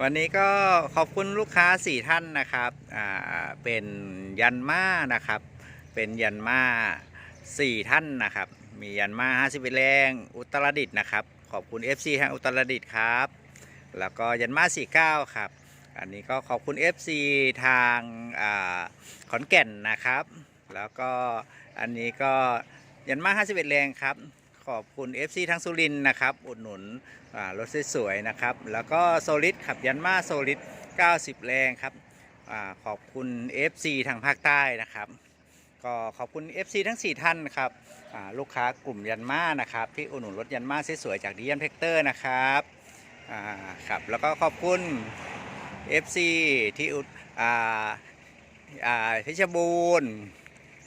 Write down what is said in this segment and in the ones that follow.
วันนี้ก็ขอบคุณลูกค้า4ท่านนะครับอ่าเป็นยันมานะครับ เป็นยันมา4ท่านนะครับ มียันมา50แรงอุตรดิตนะครับ ขอบคุณ FC ทางอุตรดิตครับ แล้วก็ยันมา49ครับ อันนี้ก็ขอบคุณ FC ทางอาขอนแก่นนะครับ แล้วก็อันนี้ก็ยันมา51แรงครับ ขอบคุณ FC ทางสุรินนะครับ อุดหนุนรถสวยๆนะครับ แล้วก็โซลิดขับยันมาโซลิด90 แรงครับอขอบคุณ FC ทางภาคใต้นะครับ ก็ขอบคุณ FC ทั้ง 4 ท่านครับลูกค้ากลุ่มยันมานะครับ ที่อุดหนุนรถยันมาสวยๆจากดิยันเพกเตอร์นะครับครับแล้วก็ขอบคุณ FC ที่อุดเพชรบูรณ์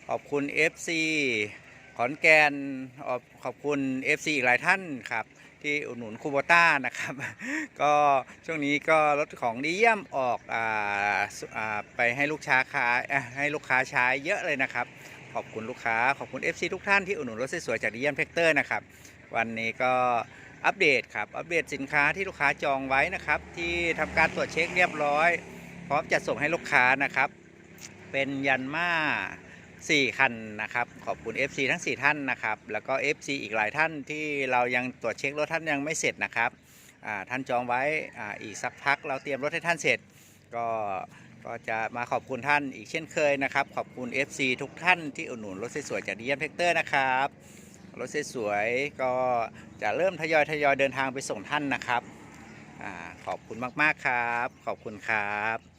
ขอบคุณ FC ขอนแก่นขอบคุณ FC อีกหลายท่านครับที่อุดหนุนคูโบต้านะครับ ก็ช่วงนี้ก็รถของดีเยี่ยมออกออไปให้ลูกค้าค้าเอ่อให้ลูกค้าใช้เยอะเลยนะครับ ขอบคุณลูกค้าขอบคุณ FC ทุกท่านที่อุดหนุนรถสวยๆจากดีเยี่ยมเพกเตอร์นะครับ วันนี้ก็อัปเดตครับอัปเดตสินค้าที่ลูกค้าจองไว้นะครับ ที่ทำการตรวจเช็คเรียบร้อย พร้อมจะส่งให้ลูกค้านะครับ เป็นยันมา 4 คันนะครับ ขอบคุณ FC ทั้ง 4 ท่านนะครับ แล้วก็ FC อีกหลายท่านที่เรายังตรวจเช็ครถท่านยังไม่เสร็จนะครับท่านจองไว้ออีกสักพักเราเตรียมรถให้ท่านเสร็จ ก็ก็จะมาขอบคุณท่านอีกเช่นเคยนะครับ ขอบคุณ FC ทุกท่านที่อุดหนุนรถสวยๆจากดีเอ็มเพกเตอร์นะครับ รถสวยๆก็จะเริ่มทยอยทยอยเดินทางไปส่งท่านนะครับอขอบคุณมากๆครับ ขอบคุณครับ